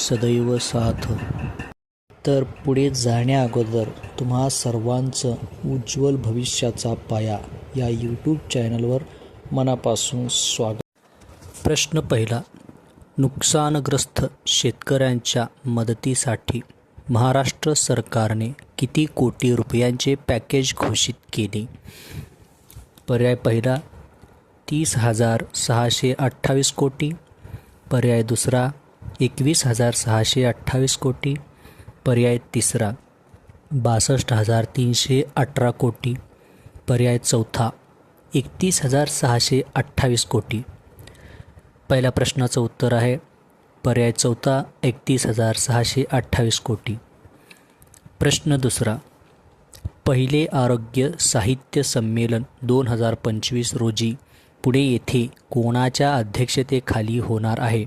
सदैव साथ. तर पुढे जाण्याअगोदर तुम्हा सर्वांचं उज्ज्वल भविष्याचा पाया या यूट्यूब चॅनलवर मनापासून स्वागत. प्रश्न पहिला. नुकसानग्रस्त शेतकऱ्यांच्या मदतीसाठी महाराष्ट्र सरकारने किती कोटी रुपयांचे पॅकेज घोषित केले? पर्याय पहिला तीस हजार सहाशे अठ्ठावीस कोटी. पर्याय दुसरा एकवीस हजार सहाशे अठ्ठावीस कोटी. पर्याय तिसरा बासष्ट हजार तीनशे अठरा कोटी. पर्याय चौथा एकतीस हजार सहाशे अठ्ठावीस कोटी. पहिल्या प्रश्नाचं उत्तर आहे पर्याय चौथा एकतीस हजार सहाशे अठ्ठावीस कोटी. प्रश्न दुसरा पहिले आरोग्य साहित्य संमेलन दोन हजार पंचवीस रोजी पुणे येथे कोणाच्या अध्यक्षतेखाली होणार आहे?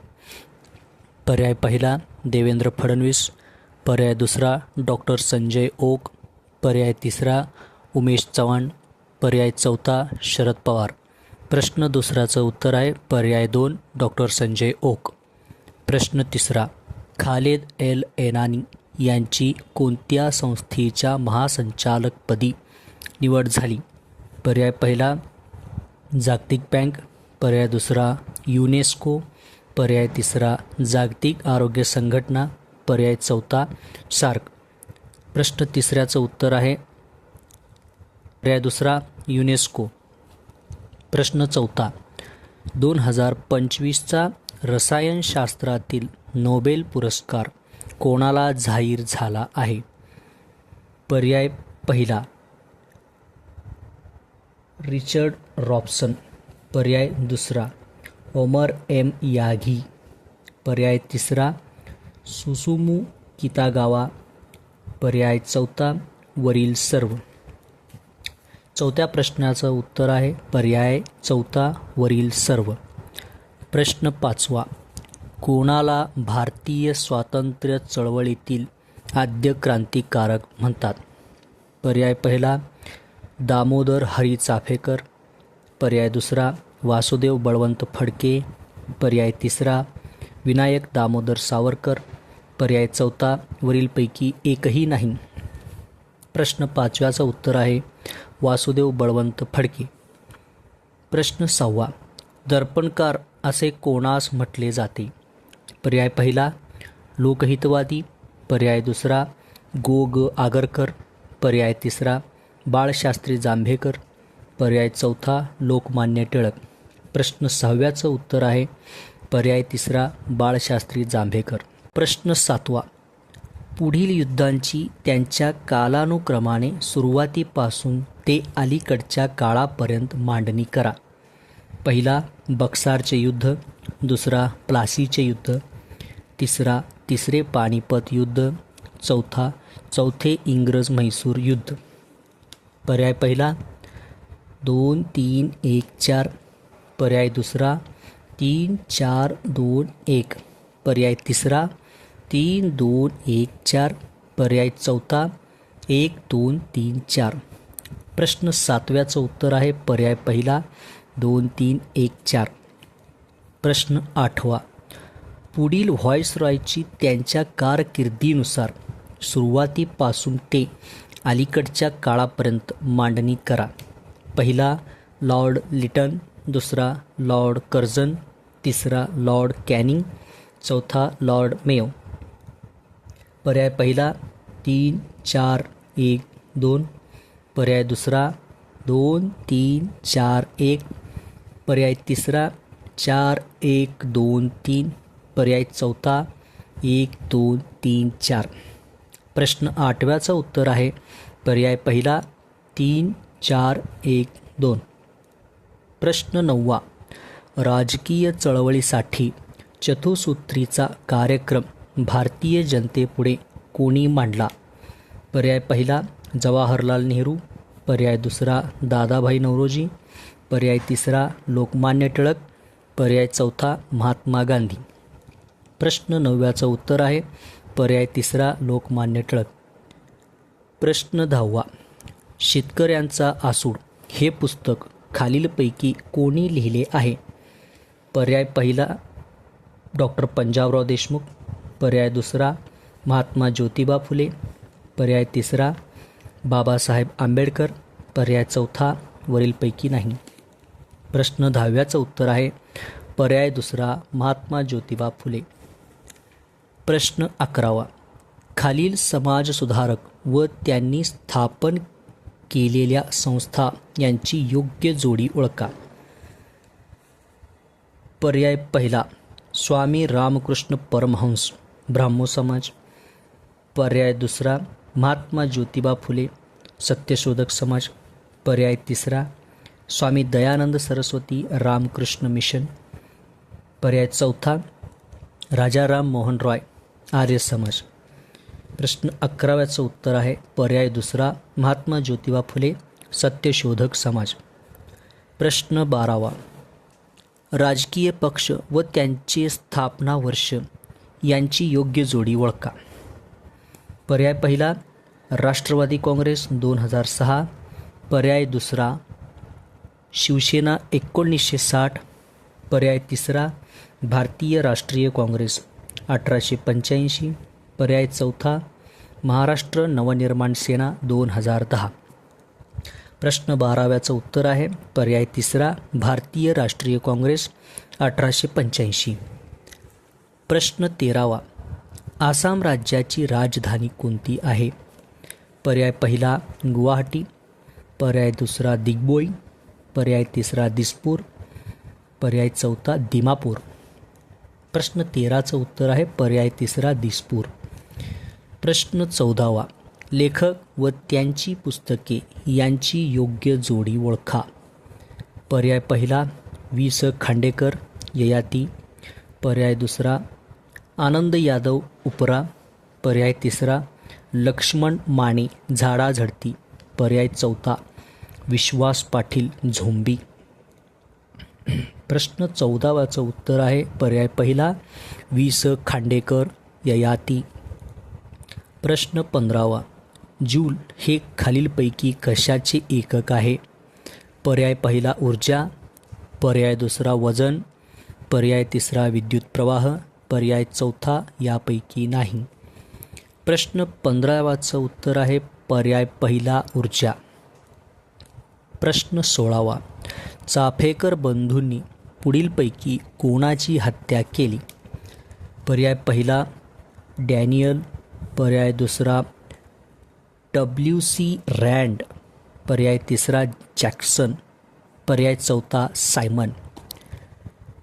पर्याय पहिला देवेंद्र फडणवीस. पर्याय दुसरा डॉक्टर संजय ओक. पर्याय तिसरा उमेश चव्हाण. पर्याय चौथा शरद पवार. प्रश्न दुसराचं उत्तर आहे पर्याय दोन डॉक्टर संजय ओक. प्रश्न तिसरा खालेद एल एनानी यांची कोणत्या संस्थेच्या महासंचालकपदी निवड झाली? पर्याय पहिला जागतिक बँक. पर्याय दुसरा युनेस्को. पर्याय तिसरा जागतिक आरोग्य संघटना पर्याय चौथा सार्क. प्रश्न तिसऱ्याचं उत्तर आहे. पर्याय दुसरा युनेस्को. प्रश्न चौथा. दोन हजार पंचवीसचा रसायनशास्त्रातील नोबेल पुरस्कार कोणाला जाहीर झाला आहे? पर्याय पहिला. Richard Robson. पर्याय दुसरा. ओमर एम यागी पर्याय तिसरा सुसुमू कितागावा. पर्याय चौथा वरील सर्व. चौथ्या प्रश्नाचं उत्तर आहे पर्याय चौथा वरील सर्व. प्रश्न पाचवा कोणाला भारतीय स्वातंत्र्य चळवळीतील आद्य क्रांतिकारक म्हणतात? पर्याय पहिला दामोदर हरी चाफेकर. पर्याय दुसरा वासुदेव बळवंत फडके पर्याय तिसरा विनायक दामोदर सावरकर पर्याय चौथा वरीलपैकी एकही नाही. प्रश्न पाचव्याचं उत्तर आहे वासुदेव बळवंत फडके. प्रश्न सहावा दर्पणकार असे कोणास म्हटले जाते? पर्याय पहिला लोकहितवादी. पर्याय दुसरा गो ग आगरकर. पर्याय तिसरा बाळशास्त्री जांभेकर. पर्याय चौथा लोकमान्य टिळक. प्रश्न सहाव्याचं उत्तर आहे. पर्याय तिसरा बाळशास्त्री जांभेकर. प्रश्न सातवा. पुढील युद्धांची त्यांच्या कालानुक्रमाने सुरुवातीपासून ते अलीकडच्या काळापर्यंत मांडणी करा. पहिला बक्सारचे युद्ध. दुसरा प्लासीचे युद्ध. तिसरा तिसरे पानिपत युद्ध. चौथा चौथे इंग्रज म्हैसूर युद्ध. पर्याय पहिला दोन तीन एक चार. पर्याय दुसरा तीन चार दोन एक. पर्याय तिसरा तीन दोन एक चार. पर्याय चौथा एक दोन तीन चार. प्रश्न सातव्याचं उत्तर आहे पर्याय पहिला दोन तीन एक चार. प्रश्न आठवा. पुढील व्हॉइसरॉयची त्यांच्या कारकिर्दीनुसार सुरुवातीपासून ते अलीकडच्या काळापर्यंत मांडणी करा. पहिला लॉर्ड लिटन दुसरा लॉर्ड कर्झन तिसरा लॉर्ड कॅनिंग चौथा लॉर्ड मेयो. पर्याय पहिला तीन चार एक दोन. पर्याय दुसरा दोन तीन चार एक. पर्याय तिसरा चार एक दोन तीन. पर्याय चौथा एक दोन तीन चार. प्रश्न आठव्याचं उत्तर आहे. पर्याय पहिला तीन चार एक दोन. प्रश्न नववा. राजकीय चळवळीसाठी चतुसूत्रीचा कार्यक्रम भारतीय जनतेपुढे कोणी मांडला? पर्याय पहिला जवाहरलाल नेहरू. पर्याय दुसरा दादाभाई नवरोजी पर्याय तिसरा लोकमान्य टिळक. पर्याय चौथा महात्मा गांधी. प्रश्न नवव्याचं उत्तर आहे. पर्याय तिसरा लोकमान्य टिळक. प्रश्न दहावा. शेतकऱ्यांचा आसूड. हे पुस्तक खालीलपैकी कोणी लिहिले आहे? पर्याय पहिला डॉक्टर पंजाबराव देशमुख. पर्याय दुसरा महात्मा ज्योतिबा फुले. पर्याय तिसरा बाबासाहेब आंबेडकर. पर्याय चौथा वरीलपैकी नाही. प्रश्न दहाव्याचं उत्तर आहे. पर्याय दुसरा महात्मा ज्योतिबा फुले. प्रश्न अकरावा. खालील समाजसुधारक व त्यांनी स्थापन केलेल्या संस्था यांची योग्य जोडी ओळखा. पर्याय पहिला स्वामी रामकृष्ण परमहंस ब्राह्मो समाज. पर्याय दुसरा महात्मा ज्योतिबा फुले सत्यशोधक समाज. पर्याय तिसरा स्वामी दयानंद सरस्वती रामकृष्ण मिशन. पर्याय चौथा राजाराम मोहन रॉय आर्य समाज. प्रश्न अकराव्याचं उत्तर आहे. पर्याय दुसरा महात्मा ज्योतिबा फुले सत्यशोधक समाज. प्रश्न बारावा. राजकीय पक्ष व त्यांचे स्थापना वर्ष यांची योग्य जोडी ओळखा. पर्याय पहिला राष्ट्रवादी काँग्रेस दोन हजार सहा. पर्याय दुसरा शिवसेना एकोणीसशे साठ. पर्याय तिसरा भारतीय राष्ट्रीय काँग्रेस अठराशे पंच्याऐंशी. पर्याय चौथा महाराष्ट्र नवनिर्माण सेना दोन हजार दहा. प्रश्न बाराव्याचं उत्तर आहे. पर्याय तिसरा भारतीय राष्ट्रीय काँग्रेस अठराशे पंच्याऐंशी. प्रश्न तेरावा आसाम राज्याची राजधानी कोणती आहे? पर्याय पहिला गुवाहाटी. पर्याय दुसरा दिग्बोई. पर्याय तिसरा दिसपूर. पर्याय चौथा दिमापूर. प्रश्न तेराचं उत्तर आहे. पर्याय तिसरा दिसपूर. प्रश्न चौदावा. लेखक व त्यांची पुस्तके यांची योग्य जोडी ओळखा. पर्याय पहिला वि स. खांडेकर ययाती. पर्याय दुसरा आनंद यादव उपरा. पर्याय तिसरा लक्ष्मण माने झाडाझडती पर्याय चौथा विश्वास पाटील झोंबी. प्रश्न चौदावाचं उत्तर आहे. पर्याय पहिला वि स. खांडेकर ययाती. प्रश्न पंधरावा. जूल हे खालीलपैकी कशाचे एकक आहे? पर्याय पहिला ऊर्जा पर्याय दुसरा वजन पर्याय तिसरा विद्युत प्रवाह पर्याय चौथा यापैकी नाही. प्रश्न पंधरावाचं उत्तर आहे पर्याय पहिला ऊर्जा. प्रश्न सोळावा. चाफेकर बंधूंनी पुढीलपैकी कोणाची हत्या केली? पर्याय पहिला डॅनियल पर्याय दुसरा डब्ल्यू सी रँड पर्याय तिसरा जॅक्सन पर्याय चौथा सायमन.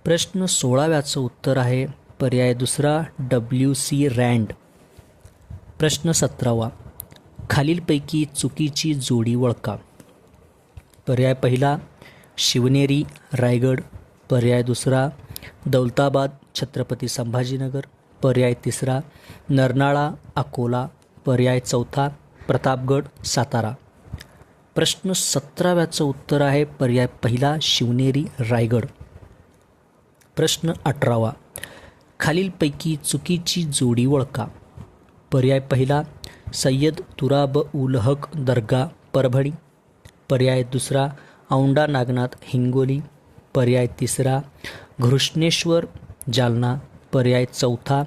प्रश्न सोळाव्याचं उत्तर आहे पर्याय दुसरा डब्ल्यू सी रँड प्रश्न सतरावा खालीलपैकी चुकीची जोडी ओळखा पर्याय पहिला शिवनेरी रायगड. पर्याय दुसरा दौलताबाद छत्रपती संभाजीनगर. पर्याय तिसरा नरनाळा अकोला पर्याय चौथा प्रतापगड सातारा. प्रश्न सतराव्याचं उत्तर आहे पर्याय पहिला शिवनेरी रायगड. प्रश्न अठरावा खालीलपैकी चुकीची जोडी ओळखा पर्याय पहिला सय्यद तुराब उल हक दर्गा परभणी. पर्याय दुसरा औंडा नागनाथ हिंगोली. पर्याय तिसरा घृष्णेश्वर जालना. पर्याय चौथा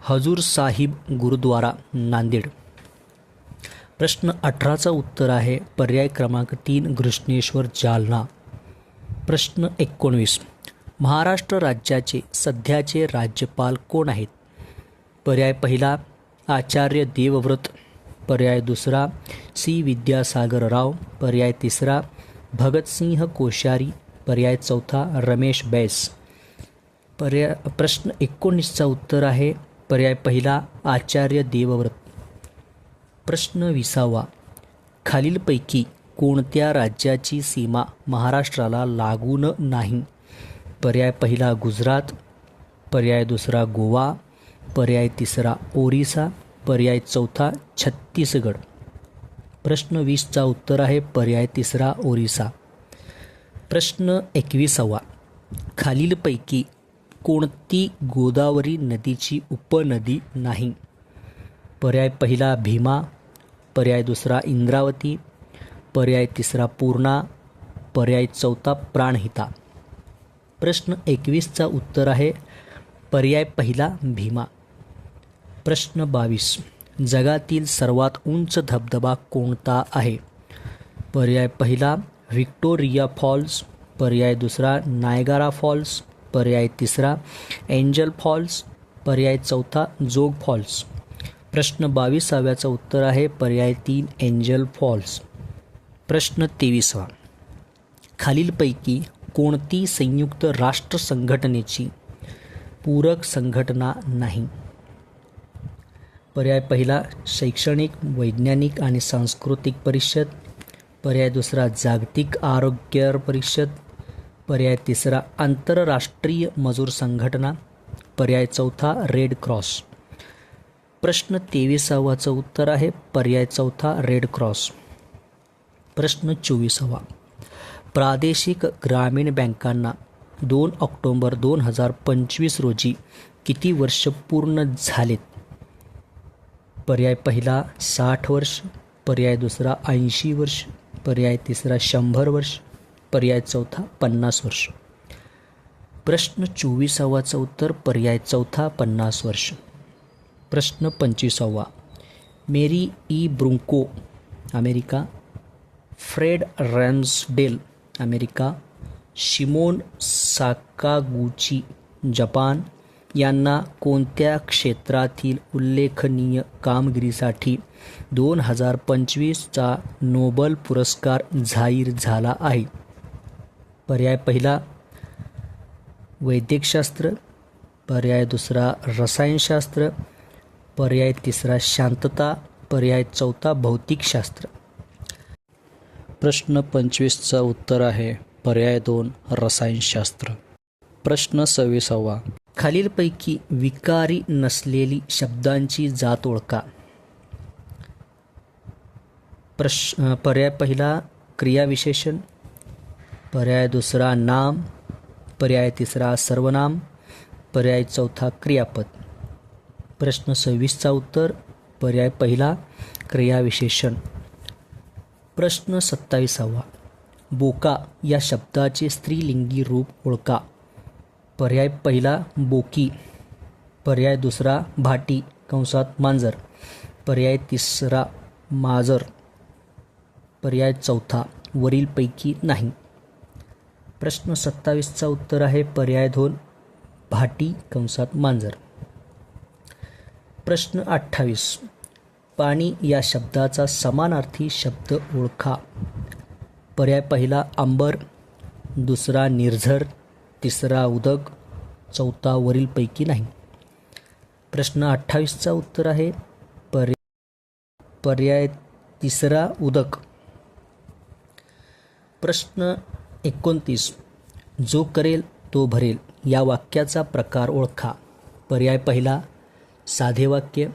हजूर साहिब गुरुद्वारा नांदेड. प्रश्न अठराचं उत्तर आहे पर्याय क्रमांक तीन घृष्णेश्वर जालना. प्रश्न एकोणवीस महाराष्ट्र राज्याचे सध्याचे राज्यपाल कोण आहेत? पर्याय पहिला आचार्य देवव्रत. पर्याय दुसरा सी विद्यासागर राव. पर्याय तिसरा भगतसिंह कोश्यारी. पर्याय चौथा रमेश बैस. पर्याय प्रश्न एकोणीसचा उत्तर आहे. पर्याय पहिला आचार्य देवव्रत. प्रश्न विसावा. खालीलपैकी कोणत्या राज्याची सीमा महाराष्ट्राला लागून नाही? पर्याय पहिला गुजरात. पर्याय दुसरा गोवा. पर्याय तिसरा ओरिसा. पर्याय चौथा छत्तीसगड. प्रश्न वीसचा उत्तर आहे. पर्याय तिसरा ओरिसा. प्रश्न एकविसावा. खालीलपैकी कोणती गोदावरी नदीची उपनदी नाही? पर्याय पहिला भीमा पर्याय दुसरा इंद्रावती पर्याय तिसरा पूर्णा पर्याय चौथा प्राणहिता. प्रश्न एकवीसचा उत्तर आहे पर्याय पहिला भीमा. प्रश्न बावीस जगातील सर्वात उंच धबधबा कोणता आहे? पर्याय पहिला व्हिक्टोरिया फॉल्स पर्याय दुसरा नायगारा फॉल्स पर्याय तिसरा एंजल फॉल्स पर्याय चौथा जोग फॉल्स. प्रश्न बावीसाव्याचं उत्तर आहे पर्याय तीन एंजल फॉल्स. प्रश्न तेवीसवा. खालीलपैकी कोणती संयुक्त राष्ट्र संघटनेची पूरक संघटना नाही? पर्याय पहिला शैक्षणिक वैज्ञानिक आणि सांस्कृतिक परिषद. पर्याय दुसरा जागतिक आरोग्य परिषद. पर्याय तिसरा आंतरराष्ट्रीय मजूर संघटना पर्याय चौथा रेड क्रॉस. प्रश्न तेविसावाचं उत्तर आहे पर्याय चौथा रेड क्रॉस. प्रश्न चोवीसावा. प्रादेशिक ग्रामीण बँकांना दोन ऑक्टोंबर दोन हजार पंचवीस रोजी किती वर्ष पूर्ण झालेत? पर्याय पहिला साठ वर्ष पर्याय दुसरा ऐंशी वर्ष पर्याय तिसरा शंभर वर्ष पर्याय चौथा पन्नास वर्ष. प्रश्न चोवीसावाचं उत्तर पर्याय चौथा पन्नास वर्ष. प्रश्न पंचवीसावा. Mary E Brunkow America. Fred Ramsdell America. Shimon Sakaguchi Japan. यांना कोणत्या क्षेत्रातील उल्लेखनीय कामगिरीसाठी दोन हजार पंचवीसचा नोबल पुरस्कार जाहीर झाला आहे? पर्याय पहिला वैद्यकशास्त्र पर्याय दुसरा रसायनशास्त्र पर्याय तिसरा शांतता. पर्याय चौथा भौतिकशास्त्र प्रश्न पंचवीसचा उत्तर आहे पर्याय दोन रसायनशास्त्र प्रश्न सव्वीसावा. खालीलपैकी विकारी नसलेली शब्दांची जात ओळखा. प्रश पर्याय पहिला क्रियाविशेषण. पर्याय दुसरा नाम पर्याय तिसरा सर्वनाम पर्याय चौथा क्रियापद. प्रश्न सव्वीसचा उत्तर पर्याय पहिला क्रियाविशेषण. प्रश्न सत्तावीसावा. बोका या शब्दाचे स्त्रीलिंगी रूप ओळखा. पर्याय पहिला बोकी पर्याय दुसरा भाटी कंसात मांजर. पर्याय तिसरा माजर पर्याय चौथा वरीलपैकी नाही. प्रश्न सत्तावीसचा उत्तर आहे पर्याय दोन भाटी कंसात मांजर. प्रश्न अठ्ठावीस पाणी या शब्दाचा समानार्थी शब्द ओळखा. पर्याय पहिला आंबर दुसरा निर्झर तिसरा उदक चौथा वरीलपैकी नाही. प्रश्न अठ्ठावीसचा उत्तर आहे पर्याय पर्याय तिसरा उदक प्रश्न एकोणतीस. जो करेल तो भरेल. या वाक्याचा प्रकार ओळखा. पर्याय पहिला साधे वाक्य.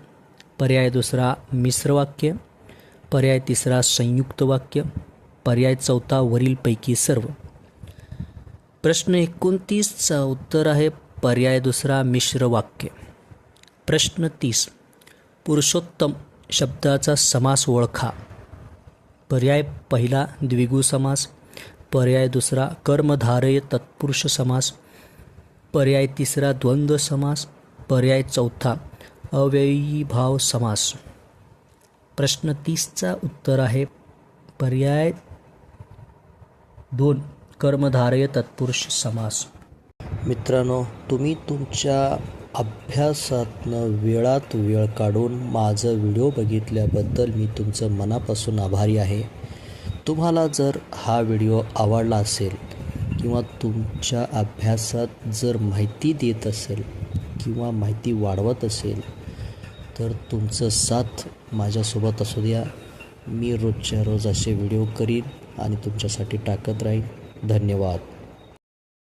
पर्याय दुसरा मिश्र वाक्य. पर्याय तिसरा संयुक्त वाक्य. पर्याय चौथा वरीलपैकी सर्व. प्रश्न एकोणतीसचा उत्तर आहे पर्याय दुसरा मिश्र वाक्य. प्रश्न तीस. पुरुषोत्तम शब्दाचा समास ओळखा. पर्याय पहिला द्विगु समास. पर्याय दुसरा कर्मधारय तत्पुरुष समास पर्याय तिसरा द्वंद्व समास पर्याय चौथा अव्ययीभाव समास. प्रश्न तीसचा उत्तर आहे पर्याय दोन कर्मधारय तत्पुरुष समास. मित्रांनो तुम्ही तुमच्या अभ्यासातनं वेळात वेळ काढून माझं व्हिडिओ बघितल्याबद्दल मी तुमचं मनापासून आभारी आहे. तुम्हाला जर हा व्हिडिओ आवडला असेल किंवा तुमच्या अभ्यासात जर माहिती देत असेल किंवा माहिती वाढवत असेल तर तुमचं साथ माझ्यासोबत असू द्या. मी रोजच्या रोज असे व्हिडिओ करीन आणि तुमच्यासाठी टाकत राहीन. धन्यवाद.